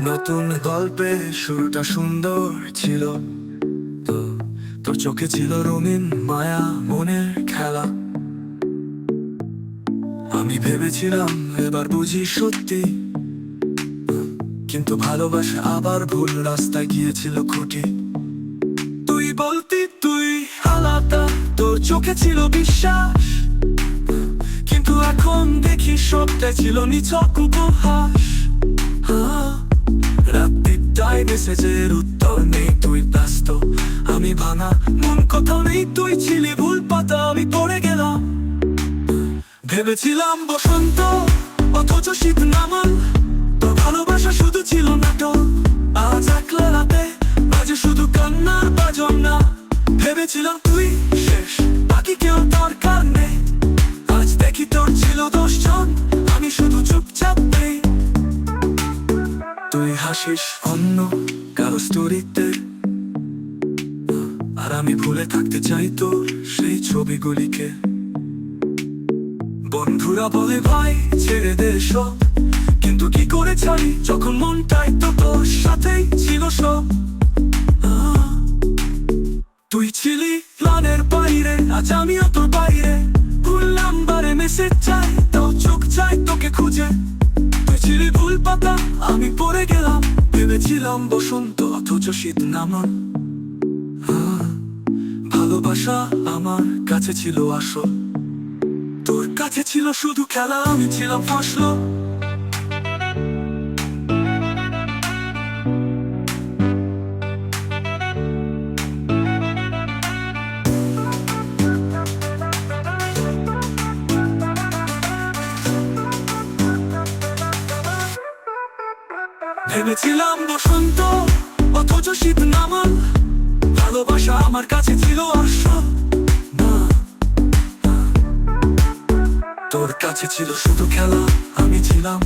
নতুন গল্পে শুরুটা সুন্দর ছিল তো। তোর চোখে ছিল রঙিন মায়া মনের খেলা। আমি ভেবেছিলাম এবার বুঝি সত্যি। কিন্তু ভালোবাসা আবার ভুল রাস্তায় গিয়েছিল খুঁটি। তুই বলতি তুই আলাদা, তোর চোখে ছিল বিশ্বাস। কিন্তু এখন দেখি সবটাই ছিল নিছক উপহাস। রাত্রিটাই উত্তর নেই, তুই ব্যস্ত। আমি ভাঙা, মন কোথাও নেই, তুই ছিলি ভুল পাতা, আমি পড়ে গেলাম। ভেবেছিলাম বসন্ত, অথচ শীত নামান তোর ভালোবাসা শুধু ছিল নাটক। আজ একলা রাতে বাজে শুধু কান্নার বাজন না। ভেবেছিলাম তুই শেষ, বাকি কেউ দরকার নেই। আজ দেখি তোর ছিল দশজন, আমি শুধু চুপচাপ নেই। তুই হাসিস অন্য কারও আর আমি ভুলে থাকতে চাই তোর সেই ছবিগুলিকে। বন্ধুরা বলে, ভাই, ছেড়ে দে সব। কিন্তু কি করে ছাড়ি যখন মনটাই তো তোর সাথেই ছিল সব। তুই ছিলি প্ল্যানের বাইরে, আজ আমিও তোর বাইরে। ভুল নাম্বারে মেসেজ চাই, তাও চোখ চাই তোকে খুঁজে। তুই ছিলি ভুল পাতা, আমি পড়ে গেলাম। ভেবেছিলাম বসন্ত অথচ শীত নামন। আহ, ভালোবাসা আমার কাছে ছিল আসল। তোর কাছে ছিল শুধু খেলা আমি ছিলাম ফসল। ভেবেছিলাম বসন্ত অথচ শীত নামান ভালোবাসা আমার কাছে ছিল না তোর কাছে ছিল শুধু খেলা, আমি ছিলাম